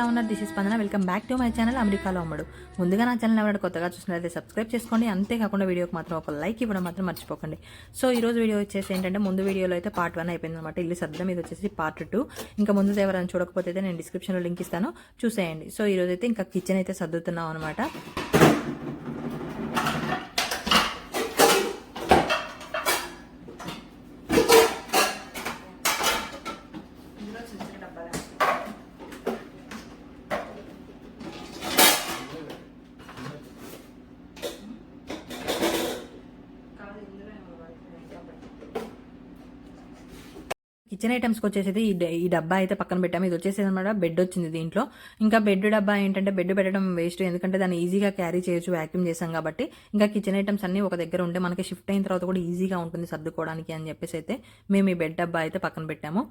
ఎలా ఉన్నారు. This is Spandana welcome back to my channel అమెరికాలో అమ్మడు ముందుగా నా ఛానల్ ఎవరైనా కొత్తగా చూసినట్లయితే సబ్స్క్రైబ్ చేసుకోండి. అంతేకాకుండా వీడియోకి మాత్రం ఒక లైక్ ఇవ్వడం మాత్రం మర్చిపోకండి. సో ఈ రోజు వీడియో వచ్చేసి ఏంటంటే ముందు వీడియోలో అయితే పార్ట్ వన్ అయిపోయింది అనమాట ఇల్లు సర్దం ఇది వచ్చేసి పార్ట్ టూ ఇంకా ముందు ఎవరైనా చూడకపోతే అయితే నేను డిస్క్రిప్షన్లో లింక్ ఇస్తాను. చూసేయండి. సో ఈ రోజు అయితే ఇంకా కిచెన్ అయితే సర్దుతున్నాం అనమాట కిచెన్ ఐటమ్స్కి వచ్చేసి ఈ ఈ డబ్బా అయితే పక్కన పెట్టాము. ఇది వచ్చేసి అనమాట బెడ్ వచ్చింది దీంట్లో. ఇంకా బెడ్ డబ్బా ఏంటంటే బెడ్ పెట్టడం వేస్ట్. ఎందుకంటే దాన్ని ఈజీగా క్యారీ చేయొచ్చు వ్యాక్యూమ్ చేసాం కాబట్టి. ఇంకా కిచెన్ ఐటమ్స్ అన్ని ఒక దగ్గర ఉంటే మనకి షిఫ్ట్ అయిన తర్వాత కూడా ఈజీగా ఉంటుంది సర్దుకోవడానికి అని చెప్పేసి అయితే మేము ఈ బెడ్ డబ్బా అయితే పక్కన పెట్టాము.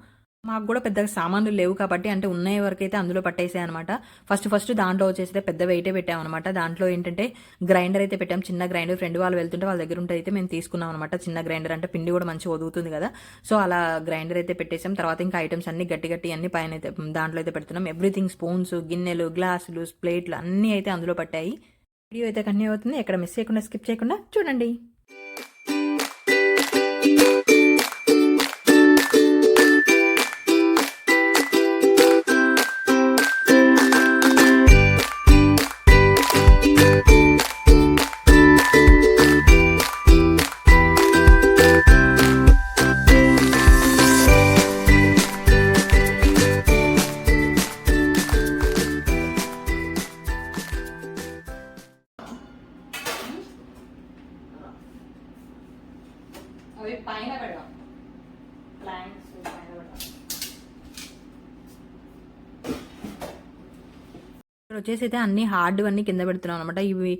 మాకు కూడా పెద్దగా సామాన్లు లేవు కాబట్టి అంటే ఉన్నాయి వరకు అయితే అందులో పట్టేసాయి అనమాట ఫస్ట్ ఫస్ట్ దాంట్లో వచ్చేసి పెద్ద వెయిటే పెట్టామన్నమాట దాంట్లో ఏంటంటే గ్రైండర్ అయితే పెట్టాం చిన్న గ్రైండర్. ఫ్రెండ్ వాళ్ళు వెళ్తుంటే వాళ్ళ దగ్గర ఉంటే అయితే మేము తీసుకున్నాం అనమాట చిన్న గ్రైండర్ అంటే పిండి కూడా మంచిగా వదుగుతుంది కదా. సో అలా గ్రైండర్ అయితే పెట్టేసాం. తర్వాత ఇంకా ఐటమ్స్ అన్ని గట్టి గట్టి అన్ని పైన అయితే దాంట్లో అయితే పెడుతున్నాం. ఎవ్రీథింగ్ స్పూన్స్ గిన్నెలు గ్లాసులు ప్లేట్లు అన్నీ అయితే అందులో పట్టాయి. వీడియో అయితే కంటిన్యూ అవుతుంది. ఎక్కడ మిస్ చేయకుండా స్కిప్ చేయకుండా చూడండి. వచ్చేసి అయితే అన్ని హార్డ్ అన్ని కింద పెడుతున్నాం అనమాట ఇవి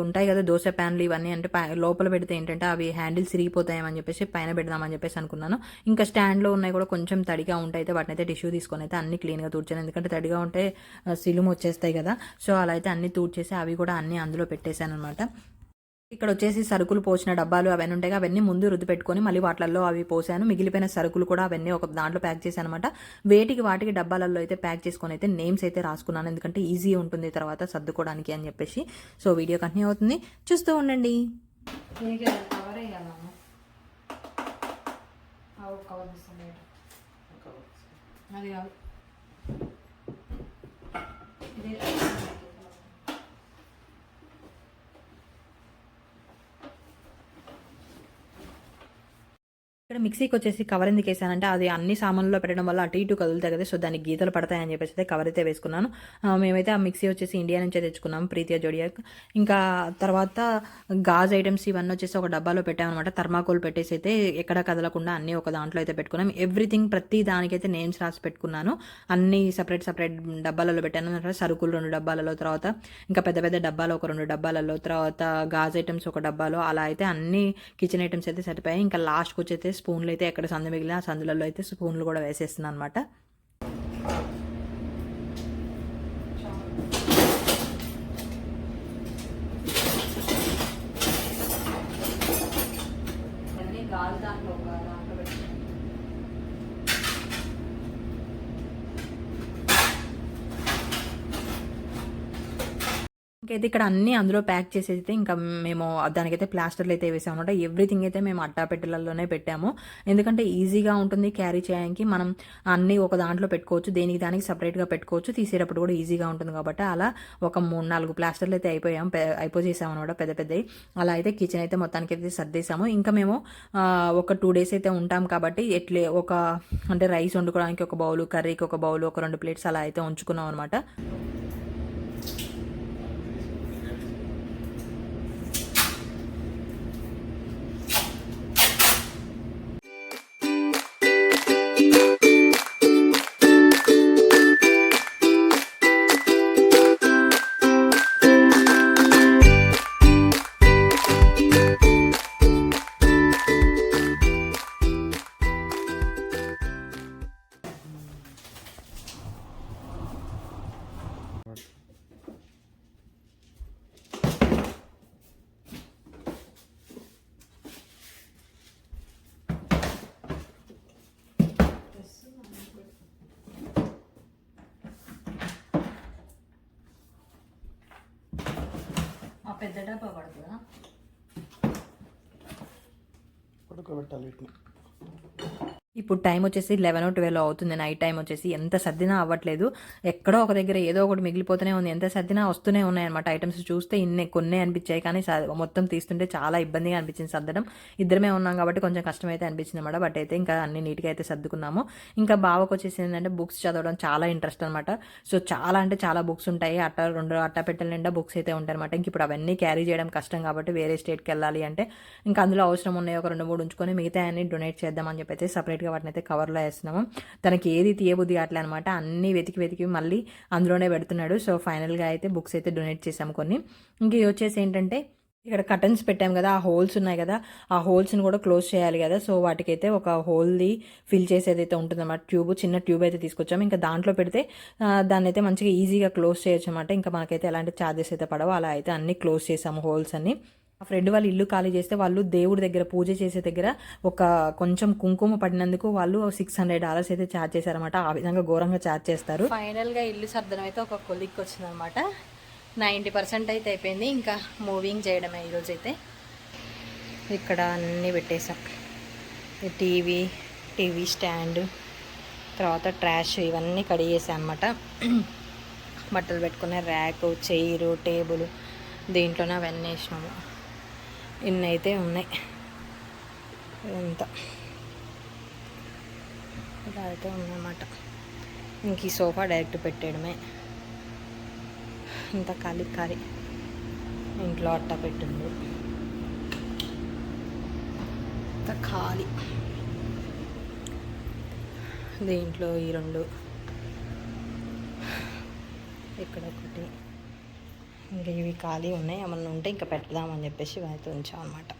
ఉంటాయి కదా దోశ ప్యాన్లు ఇవన్నీ అంటే పై- లోపల పెడితే ఏంటంటే అవి హ్యాండిల్స్ సిరిగిపోతాయని చెప్పేసి పైన పెడదామని చెప్పేసి అనుకున్నాను. ఇంకా స్టాండ్లో ఉన్నాయి కూడా కొంచెం తడిగా ఉంటాయి అయితే వాటిని అయితే టిష్యూ తీసుకొని అయితే అన్ని క్లీన్గా తూడ్చాను. ఎందుకంటే తడిగా ఉంటే సిలుము వచ్చేస్తాయి కదా. సో అలా అయితే అన్ని తూడ్చేసి అవి కూడా అన్ని అందులో పెట్టేశాను అనమాట ఇక్కడ వచ్చేసి సరుకులు పోసిన డబ్బాలు అవన్నీ ఉంటాయి కదా, అవన్నీ ముందు రుద్దు పెట్టుకొని మళ్ళీ వాటిల్లో అవి పోసాను. మిగిలిపోయిన సరుకులు కూడా అవన్నీ ఒక దాంట్లో ప్యాక్ చేశాను అనమాట వేటికి వాటికి డబ్బాలలో అయితే ప్యాక్ చేసుకొని అయితే నేమ్స్ అయితే రాసుకున్నాను. ఎందుకంటే ఈజీ ఉంటుంది తర్వాత సర్దుకోవడానికి అని చెప్పేసి. సో వీడియో కంటిన్యూ అవుతుంది. చూస్తూ ఉండండి. అది ఇక్కడ మిక్సీకి వచ్చేసి కవర్ ఎందుకు వేసానంటే అది అన్ని సామాన్లో పెట్టడం వల్ల అటు ఇటు కదులుతాయి కదా సో దానికి గీతలు పడతాయని చెప్పేసి అయితే కవర్ అయితే వేసుకున్నాను. మేమైతే ఆ మిక్సీ వచ్చేసి ఇండియా నుంచే తెచ్చుకున్నాం ప్రీతియా జోడియాక్. ఇంకా తర్వాత గాజ్ ఐటమ్స్ ఇవన్నీ వచ్చేసి ఒక డబ్బాలో పెట్టామన్నమాట. థర్మాకోల్ పెట్టేసి అయితే ఎక్కడ కదలకుండా అన్ని ఒక దాంట్లో అయితే పెట్టుకున్నాం. ఎవ్రీథింగ్ ప్రతి దానికైతే నేమ్స్ రాసి పెట్టుకున్నాను. అన్ని సపరేట్ సపరేట్ డబ్బాలలో పెట్టాను. సరుకులు రెండు డబ్బాలలో తర్వాత ఇంకా పెద్ద పెద్ద డబ్బాలు ఒక రెండు డబ్బాలలో తర్వాత గాజ్ ఐటమ్స్ ఒక డబ్బాలో అలా అయితే అన్ని కిచెన్ ఐటమ్స్ అయితే సరిపోయాయి. ఇంకా లాస్ట్కి వచ్చి అయితే స్పూన్లు అయితే ఎక్కడ సందు మిగిలిన సందులలో అయితే స్పూన్లు కూడా వేసేస్తున్నాను అనమాట ఇంకైతే ఇక్కడ అన్ని అందులో ప్యాక్ చేసి అయితే ఇంకా మేము దానికైతే ప్లాస్టర్లు అయితే వేసాము అనమాట ఎవ్రీథింగ్ అయితే మేము అట్టా పెట్టెలలోనే పెట్టాము. ఎందుకంటే ఈజీగా ఉంటుంది క్యారీ చేయడానికి మనం అన్ని ఒక దాంట్లో పెట్టుకోవచ్చు దేనికి దానికి సపరేట్గా పెట్టుకోవచ్చు. తీసేటప్పుడు కూడా ఈజీగా ఉంటుంది కాబట్టి అలా ఒక మూడు నాలుగు ప్లాస్టర్లు అయితే అయిపోయాం పె- అయిపోజేసాము అనమాట పెద్ద పెద్దవి. అలా అయితే కిచెన్ అయితే మొత్తానికి అయితే సర్దేశాము. ఇంకా మేము ఒక టూ డేస్ అయితే ఉంటాం కాబట్టి ఎట్లే ఒక అంటే రైస్ వండుకోవడానికి ఒక బౌలు కర్రీకి ఒక బౌలు ఒక రెండు ప్లేట్స్ అలా అయితే ఉంచుకున్నాం అనమాట పెద్ద డబ్బా పడుతుందా? ఉడకబెట్టాలి వీటిని. ఇప్పుడు టైం వచ్చేసి లెవెన్ ట్వెల్వ్ అవుతుంది. నైట్ టైం వచ్చేసి ఎంత సర్దినా అవ్వట్లేదు. ఎక్కడో ఒక దగ్గర ఏదో ఒకటి మిగిలిపోతూనే ఉంది. ఎంత సర్దినా వస్తూనే ఉన్నాయన్నమాట ఐటమ్స్ చూస్తే ఇన్ని కొన్ని అనిపించాయి. కానీ స- మొత్తం తీస్తుంటే చాలా ఇబ్బందిగా అనిపించింది సర్దడం. ఇద్దరమే ఉన్నాం కాబట్టి కొంచెం కష్టమైతే అనిపించింది అనమాట బట్ అయితే ఇంకా అన్ని నీట్గా అయితే సర్దుకున్నాము. ఇంకా బావకు వచ్చేసి ఏంటంటే బుక్స్ చదవడం చాలా ఇంట్రెస్ట్ అనమాట సో చాలా అంటే చాలా బుక్స్ ఉంటాయి. అట్ట రెండు అట్ట పెట్టెల నిండా బుక్స్ అయితే ఉంటాయి అనమాట ఇంక ఇప్పుడు అవన్నీ క్యారీ చేయడం కష్టం కాబట్టి వేరే స్టేట్కి వెళ్ళాలి అంటే ఇంకా అందులో అవసరం ఉన్నాయి. ఒక రెండు మూడు ఉంచుకొని మిగతా అన్ని డొనేట్ చేద్దామని చెప్పి అయితే సపరేట్గా వాటిని అయితే కవర్లో వేస్తున్నాము. తనకి ఏది తీయబుద్ధి అట్లా అనమాట అన్ని వెతికి వెతికి మళ్ళీ అందులోనే పెడుతున్నాడు. సో ఫైనల్గా అయితే బుక్స్ అయితే డొనేట్ చేసాము కొన్ని. ఇంక వచ్చేసి ఏంటంటే ఇక్కడ కటన్స్ పెట్టాం కదా ఆ హోల్స్ ఉన్నాయి కదా ఆ హోల్స్ని కూడా క్లోజ్ చేయాలి కదా. సో వాటికైతే ఒక హోల్ది ఫిల్ చేసేది అయితే ఉంటుందన్నమాట. ట్యూబ్ చిన్న ట్యూబ్ అయితే తీసుకొచ్చాము. ఇంకా దాంట్లో పెడితే దాన్ని అయితే మంచిగా ఈజీగా క్లోజ్ చేయొచ్చు అనమాట ఇంకా మనకైతే ఎలాంటి ఛార్జెస్ అయితే పడవు. అలా అయితే అన్ని క్లోజ్ చేసాము హోల్స్ అన్ని. మా ఫ్రెండ్ వాళ్ళు ఇల్లు ఖాళీ చేస్తే వాళ్ళు దేవుడి దగ్గర పూజ చేసే దగ్గర ఒక కొంచెం కుంకుమ పడినందుకు వాళ్ళు సిక్స్ హండ్రెడ్ డాలర్స్ అయితే ఛార్జ్ చేశారనమాట ఆ విధంగా ఘోరంగా ఛార్జ్ చేస్తారు. ఫైనల్గా ఇల్లు సర్దనం అయితే ఒక కొలిక్ వచ్చిందనమాట నైంటీ పర్సెంట్ అయితే అయిపోయింది. ఇంకా మూవింగ్ చేయడమే ఈరోజు అయితే ఇక్కడ అన్నీ పెట్టేసాం టీవీ టీవీ స్టాండ్ తర్వాత ట్రాష్ ఇవన్నీ కడిగేసాం అనమాట బట్టలు పెట్టుకునే ర్యాక్ చైరు టేబుల్ దీంట్లోనే అవన్నీ వేసినాము. ఇన్ని అయితే ఉన్నాయి. ఇదంతా. ఇలా అయితే ఉందన్నమాట. ఇంక ఈ సోఫా డైరెక్ట్ పెట్టేయడమే. ఇంత ఖాళీ ఖాళీ. ఇంట్లో అట్ట పెట్టిండు. ఇంత ఖాళీ. దీంట్లో ఈ రెండు. ఇక్కడ ఒకటి. ఇంకా ఇవి ఖాళీ ఉన్నాయి ఏమన్నా ఉంటే ఇంకా పెడదామని చెప్పేసి అయితే ఉంచాం అనమాట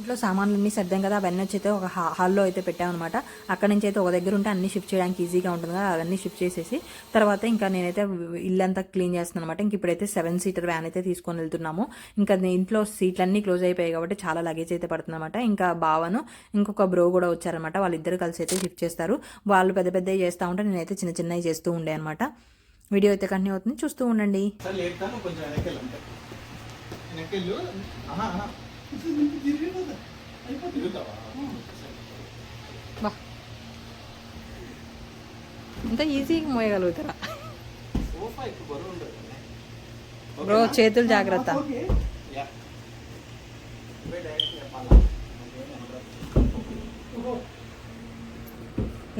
ఇంట్లో సామాన్లన్నీ సర్దాం కదా అవన్నీ వచ్చి అయితే ఒక హా- హాల్లో అయితే పెట్టామన్నమాట. అక్కడ నుంచి అయితే ఒక దగ్గర ఉంటే అన్ని షిఫ్ట్ చేయడానికి ఈజీగా ఉంటుంది కదా అవన్నీ షిఫ్ట్ చేసేసి. తర్వాత ఇంకా నేనైతే ఇల్లంతా క్లీన్ చేస్తున్నాను అనమాట ఇంక ఇప్పుడైతే సెవెన్ సీటర్ వ్యాన్ అయితే తీసుకొని వెళ్తున్నాము. ఇంకా ఇంట్లో సీట్లన్నీ క్లోజ్ అయిపోయాయి కాబట్టి చాలా లగేజ్ అయితే పడుతుందన్నమాట ఇంకా బావను ఇంకొక బ్రో కూడా వచ్చారనమాట వాళ్ళిద్దరు కలిసి అయితే షిఫ్ట్ చేస్తారు. వాళ్ళు పెద్ద పెద్దవి చేస్తూ ఉంటే నేనైతే చిన్న చిన్నవి చేస్తూ ఉండే అనమాట వీడియో అయితే కంటిన్యూ అవుతుంది. చూస్తూ ఉండండి. అంతే ఈజీగా మోయగలుగుతారా బ్రో చేతులు జాగ్రత్త.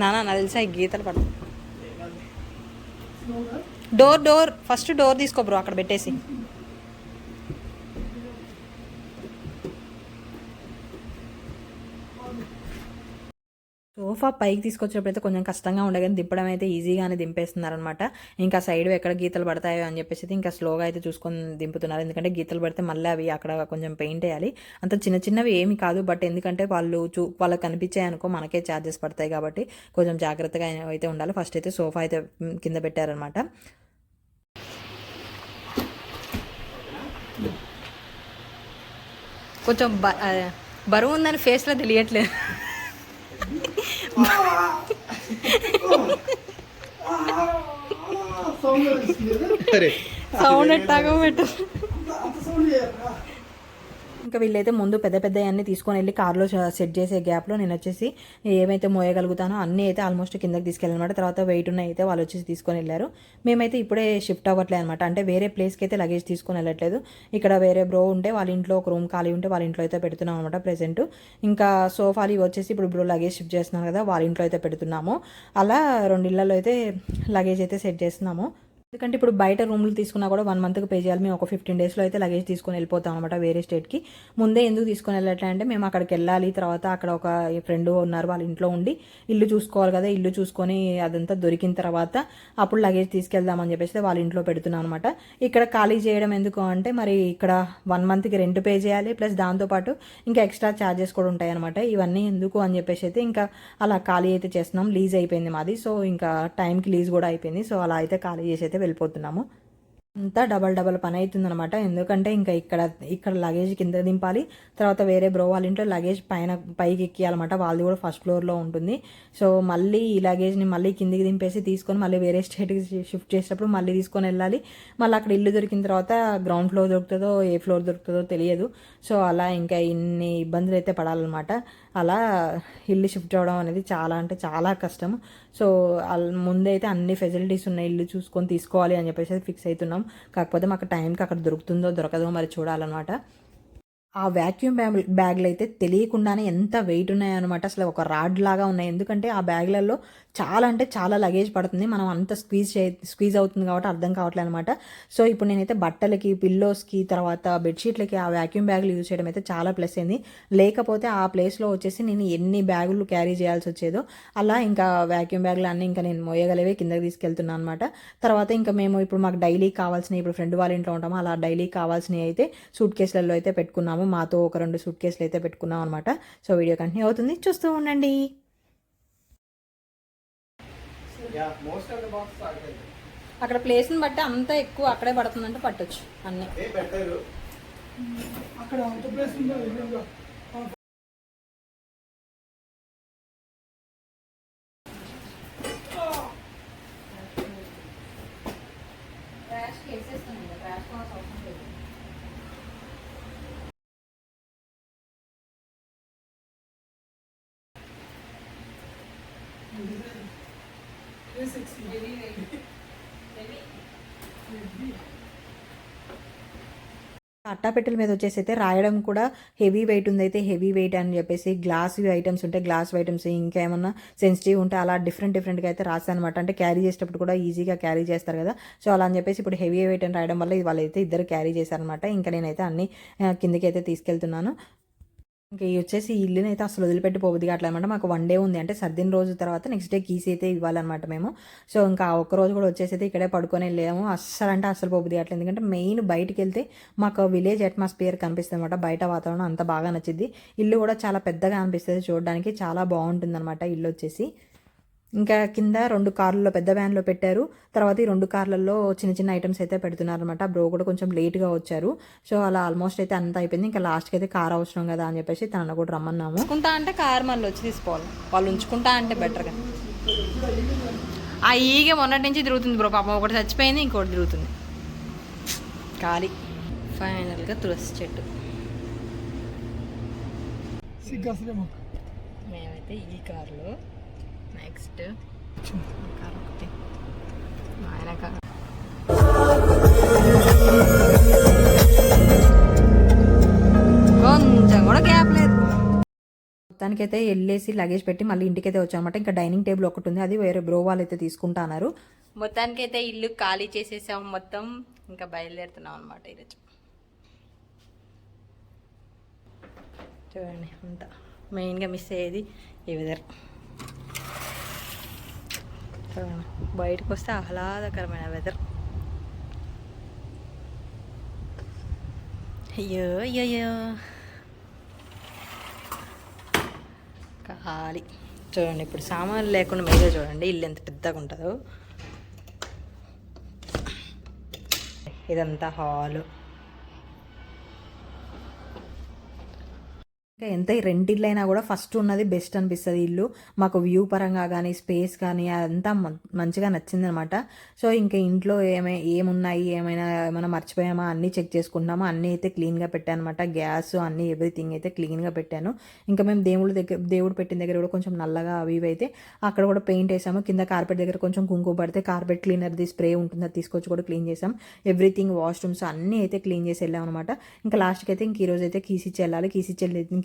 నానా నా తెలిసా ఈ గీతలు పడ డోర్ డోర్ ఫస్ట్ డోర్ తీసుకో బ్రో అక్కడ పెట్టేసి. సోఫా పైకి తీసుకొచ్చినప్పుడైతే కొంచెం కష్టంగా ఉండే కానీ దింపడం అయితే ఈజీగానే దింపేస్తున్నారనమాట ఇంకా సైడ్ ఎక్కడ గీతలు పడతాయో అని చెప్పేసి అయితే ఇంకా స్లోగా అయితే చూసుకొని దింపుతున్నారు. ఎందుకంటే గీతలు పడితే మళ్ళీ అవి అక్కడ కొంచెం పెయింట్ వేయాలి. అంత చిన్న చిన్నవి ఏమి కాదు బట్ ఎందుకంటే వాళ్ళు చూ వాళ్ళకి కనిపించాయి అనుకో మనకే ఛార్జెస్ పడతాయి కాబట్టి కొంచెం జాగ్రత్తగా అయితే ఉండాలి. ఫస్ట్ అయితే సోఫా అయితే కింద పెట్టారనమాట కొంచెం బ- బరువు ఉందని ఫేస్లో తెలియట్లేదు. സൗണ്ട് ഇട്ടാകും പറ്റും ఇంకా వీళ్ళైతే ముందు పెద్ద పెద్ద అన్నీ తీసుకొని వెళ్ళి కార్లో సెట్ చేసే గ్యాప్లో నేను వచ్చేసి ఏమైతే మోయగలుగుతానో అన్నీ అయితే ఆల్మోస్ట్ కిందకి తీసుకెళ్ళనమాట తర్వాత వెయిట్ ఉన్నాయి అయితే వాళ్ళు వచ్చేసి తీసుకొని వెళ్ళారు. మేమైతే ఇప్పుడే షిఫ్ట్ అవ్వట్లేదు అనమాట అంటే వేరే ప్లేస్కి అయితే లగేజ్ తీసుకొని వెళ్ళట్లేదు. ఇక్కడ వేరే బ్రో ఉంటే వాళ్ళ ఇంట్లో ఒక రూమ్ ఖాళీ ఉంటే వాళ్ళ ఇంట్లో అయితే పెడుతున్నాం అనమాట ప్రెసెంట్ ఇంకా సోఫాలు ఇవి వచ్చేసి ఇప్పుడు బ్రో లగేజ్ షిఫ్ట్ చేస్తున్నాను కదా వాళ్ళ ఇంట్లో అయితే పెడుతున్నాము. అలా రెండు ఇళ్ళలో అయితే లగేజ్ అయితే సెట్ చేస్తున్నాము. ఎందుకంటే ఇప్పుడు బయట రూమ్లు తీసుకున్నా కూడా వన్ మంత్కి పే చేయాలి. మేము ఒక ఫిఫ్టీన్ డేస్లో అయితే లగేజ్ తీసుకొని వెళ్ళిపోతాం అనమాట వేరే స్టేట్కి ముందే ఎందుకు తీసుకొని వెళ్ళట్లే అంటే మేము అక్కడికి వెళ్ళాలి. తర్వాత అక్కడ ఒక ఫ్రెండ్ ఉన్నారు వాళ్ళ ఇంట్లో ఉండి ఇల్లు చూసుకోవాలి కదా ఇల్లు చూసుకొని అదంతా దొరికిన తర్వాత అప్పుడు లగేజ్ తీసుకెళ్దామని చెప్పేసి వాళ్ళ ఇంట్లో పెడుతున్నాం అనమాట ఇక్కడ ఖాళీ చేయడం ఎందుకు అంటే మరి ఇక్కడ వన్ మంత్కి రెంట్ పే చేయాలి ప్లస్ దాంతోపాటు ఇంకా ఎక్స్ట్రా ఛార్జెస్ కూడా ఉంటాయి అనమాట ఇవన్నీ ఎందుకు అని చెప్పేసి అయితే ఇంకా అలా ఖాళీ అయితే చేస్తున్నాం. లీజ్ అయిపోయింది మాది. సో ఇంకా టైంకి లీజ్ కూడా అయిపోయింది. సో అలా అయితే ఖాళీ చేసి అయితే వెళ్ళిపోతున్నాము. అంతా డబల్ డబల్ పని అవుతుందనమాట ఎందుకంటే ఇంకా ఇక్కడ ఇక్కడ లగేజ్ కింద దింపాలి. తర్వాత వేరే బ్రో వాళ్ళ ఇంట్లో లగేజ్ పైన పైకి ఎక్కియాలన్నమాట. వాళ్ళది కూడా ఫస్ట్ ఫ్లోర్లో ఉంటుంది. సో మళ్ళీ ఈ లగేజ్ని మళ్ళీ కిందికి దింపేసి తీసుకొని మళ్ళీ వేరే స్టేట్కి షిఫ్ట్ చేసేటప్పుడు మళ్ళీ తీసుకొని వెళ్ళాలి. మళ్ళీ అక్కడ ఇల్లు దొరికిన తర్వాత గ్రౌండ్ ఫ్లోర్ దొరుకుతుందో ఏ ఫ్లోర్ దొరుకుతుందో తెలియదు. సో అలా ఇంకా ఇన్ని ఇబ్బందులు అయితే పడాలన్నమాట. అలా ఇల్లు షిఫ్ట్ అవ్వడం అనేది చాలా అంటే చాలా కష్టం. సో ముందైతే అన్ని ఫెసిలిటీస్ ఉన్నాయి ఇల్లు చూసుకొని తీసుకోవాలి అని చెప్పేసి ఫిక్స్ అవుతున్నాం కాకపోతే మాకు టైంకి అక్కడ దొరుకుతుందో దొరకదో మరి చూడాలన్నమాట. ఆ వ్యాక్యూమ్ బ్యాగ్ బ్యాగ్లు అయితే తెలియకుండానే ఎంత వెయిట్ ఉన్నాయన్నమాట. అసలు ఒక రాడ్ లాగా ఉన్నాయి. ఎందుకంటే ఆ బ్యాగ్లలో చాలా అంటే చాలా లగేజ్ పడుతుంది. మనం అంత స్క్వీజ్ చే స్క్వీజ్ అవుతుంది కాబట్టి అర్థం కావట్లేదు అనమాట సో ఇప్పుడు నేనైతే బట్టలకి పిల్లోస్కి తర్వాత బెడ్షీట్లకి ఆ వ్యాక్యూమ్ బ్యాగ్లు యూజ్ చేయడం అయితే చాలా ప్లస్ అయింది. లేకపోతే ఆ ప్లేస్లో వచ్చేసి నేను ఎన్ని బ్యాగులు క్యారీ చేయాల్సి వచ్చేదో అలా ఇంకా వ్యాక్యూమ్ బ్యాగులు అన్నీ ఇంకా నేను మోయగలివే కిందకి తీసుకెళ్తున్నాను అనమాట తర్వాత ఇంకా మేము ఇప్పుడు మాకు డైలీ కావాల్సినవి ఇప్పుడు ఫ్రెండ్ వాళ్ళ ఇంట్లో ఉంటాము అలా డైలీ కావాల్సినవి అయితే సూట్ కేసులలో అయితే పెట్టుకున్నాము. మాతో ఒక రెండు సూట్ కేసులు అయితే పెట్టుకున్నాం అనమాట సో వీడియో కంటిన్యూ అవుతుంది. చూస్తూ ఉండండి. Yeah most of the box ఆడతాయి అక్కడ ప్లేస్ని బట్టి అంతా ఎక్కువ అక్కడే పడుతుందంటే పట్టొచ్చు అన్నీ. అక్కడ అట్టాపెట్టెల మీద వచ్చేసి అయితే రాయడం కూడా హెవీ వెయిట్ ఉంది. అయితే హెవీ వెయిట్ అని చెప్పేసి గ్లాస్ ఐటమ్స్ ఉంటే గ్లాస్ ఐటమ్స్ ఇంకా ఏమన్నా సెన్సిటివ్ ఉంటే అలా డిఫరెంట్ డిఫరెంట్గా అయితే రాశానమాట అనమాట అంటే క్యారీ చేసేటప్పుడు కూడా ఈజీగా క్యారీ చేస్తారు కదా. సో అలా అని చెప్పేసి ఇప్పుడు హెవీ వెయిట్ అని రాయడం వల్ల వాళ్ళైతే ఇద్దరు క్యారీ చేశారనమాట ఇంకా నేనైతే అన్ని కిందకి అయితే తీసుకెళ్తున్నాను. ఇంకా వచ్చేసి ఇల్లుని అయితే అసలు వదిలిపెట్టి పోవద్దు. అనమాట మాకు వన్ డే ఉంది. అంటే సర్దిన రోజు తర్వాత నెక్స్ట్ డే కీస్ అయితే ఇవ్వాలన్నమాట మేము. సో ఇంకా ఒక్క రోజు కూడా వచ్చేసి అయితే ఇక్కడే పడుకొని వెళ్ళాము. అస్సలు అంటే అసలు పోబుద్ది అట్లా ఎందుకంటే మెయిన్ బయటికి వెళ్తే మాకు విలేజ్ అట్మాస్ఫియర్ కనిపిస్తుంది అనమాట బయట వాతావరణం అంత బాగా నచ్చింది. ఇల్లు కూడా చాలా పెద్దగా అనిపిస్తుంది చూడడానికి. చాలా బాగుంటుంది అనమాట ఇల్లు వచ్చేసి. ఇంకా కింద రెండు కార్లలో పెద్ద వ్యాన్లో పెట్టారు. తర్వాత ఈ రెండు కార్లలో చిన్న చిన్న ఐటమ్స్ అయితే పెడుతున్నారు అనమాట బ్రో కూడా కొంచెం లేట్గా వచ్చారు. సో అలా ఆల్మోస్ట్ అయితే అంత అయిపోయింది. ఇంకా లాస్ట్కి అయితే కార్ అవసరం కదా అని చెప్పేసి తనను కూడా రమ్మన్నాము. ఉంచుకుంటా అంటే కార్ మళ్ళీ వచ్చి తీసుకోవాలి. వాళ్ళు ఉంచుకుంటా అంటే బెటర్గా ఆ ఈగ మొన్నటి నుంచి తిరుగుతుంది బ్రో పాపం ఒకటి చచ్చిపోయింది ఇంకోటి తిరుగుతుంది. ఖాళీ. ఫైనల్గా తులసి చెట్టు. మేమైతే ఈ కార్లో నెక్స్ట్ ఆయన కొంచెం కూడా గ్యాప్ లేదు. మొత్తానికైతే వెళ్ళేసి లగేజ్ పెట్టి మళ్ళీ ఇంటికైతే వచ్చామన్నమాట. ఇంకా డైనింగ్ టేబుల్ ఒకటి ఉంది అది వేరే బ్రో వాళ్ళు అయితే తీసుకుంటున్నారు మొత్తానికైతే ఇల్లు ఖాళీ చేసేసాం మొత్తం. ఇంకా బయలుదేరుతున్నాం అనమాట ఈరోజు. చూడండి అంతా. మెయిన్గా మిస్ అయ్యేది ఈ వెదర్ బయటకు వస్తే ఆహ్లాదకరమైన వెదర్ అయ్యో అయ్యో ఖాళీ. చూడండి ఇప్పుడు సామాన్లు లేకుండా మీరే చూడండి ఇల్లు ఎంత పెద్దగా ఉంటుందో. ఇదంతా హాలు. ఇంకా ఎంత రెంట్ అయినా కూడా ఫస్ట్ ఉన్నది బెస్ట్ అనిపిస్తుంది ఇల్లు. మాకు వ్యూ పరంగా కానీ స్పేస్ కానీ అదంతా మ- మంచిగా నచ్చిందనమాట. సో ఇంకా ఇంట్లో ఏమై ఏమున్నాయి ఏమైనా ఏమైనా మర్చిపోయామా అన్నీ చెక్ చేసుకున్నామా అన్నీ అయితే క్లీన్గా పెట్టాను అనమాట గ్యాస్ అన్నీ ఎవ్రీథింగ్ అయితే క్లీన్గా పెట్టాను. ఇంకా మేము దేవుడి దగ్గర దేవుడు పెట్టిన దగ్గర కూడా కొంచెం నల్లగా అవి ఇవి అయితే అక్కడ కూడా పెయింట్ వేసాము. కింద కార్పెట్ దగ్గర కొంచెం కుంకుమ పడితే కార్పెట్ క్లీనర్ది స్ప్రే ఉంటుంది అది తీసుకొచ్చి కూడా క్లీన్ చేసాం. ఎవ్రీథింగ్ వాష్రూమ్స్ అన్నీ అయితే క్లీన్ చేసి వెళ్ళాం అనమాట ఇంకా లాస్ట్కి అయితే ఇంక ఈరోజు అయితే కీసిచ్చి ఇచ్చి వెళ్ళాలి కీస్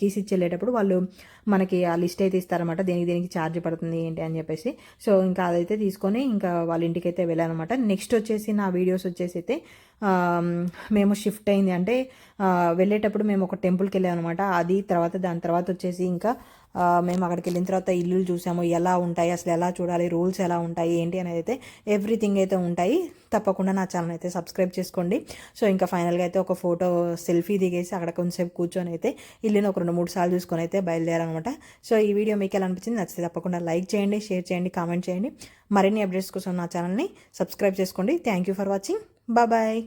తీసి వెళ్ళే కీస్ వాళ్ళు మనకి ఆ లిస్ట్ అయితే ఇస్తారనమాట దేనికి దేనికి ఛార్జ్ పడుతుంది ఏంటి అని చెప్పేసి. సో ఇంకా అదైతే తీసుకొని ఇంకా వాళ్ళ ఇంటికి అయితే వెళ్ళానమాట నెక్స్ట్ వచ్చేసి నా వీడియోస్ వచ్చేసి అయితే మేము షిఫ్ట్ అయింది. అంటే వెళ్ళేటప్పుడు మేము ఒక టెంపుల్కి వెళ్ళాం అనమాట అది తర్వాత దాని తర్వాత వచ్చేసి ఇంకా మేము అక్కడికి వెళ్ళిన తర్వాత ఇల్లులు చూసాము. ఎలా ఉంటాయి అసలు ఎలా చూడాలి రూల్స్ ఎలా ఉంటాయి ఏంటి అనేది అయితే ఎవ్రీథింగ్ అయితే ఉంటాయి. తప్పకుండా నా ఛానల్ అయితే సబ్స్క్రైబ్ చేసుకోండి. సో ఇంకా ఫైనల్గా అయితే ఒక ఫోటో సెల్ఫీ దిగేసి అక్కడ కొంచెంసేపు కూర్చొని అయితే ఇల్లుని ఒక రెండు మూడు సార్లు చూసుకొని అయితే బయలుదేరానమాట సో ఈ వీడియో మీకు ఎలా అనిపించింది నచ్చితే తప్పకుండా లైక్ చేయండి షేర్ చేయండి కామెంట్ చేయండి. మరిన్ని అప్డేట్స్ కోసం నా ఛానల్ని సబ్స్క్రైబ్ చేసుకోండి. Thank you for watching bye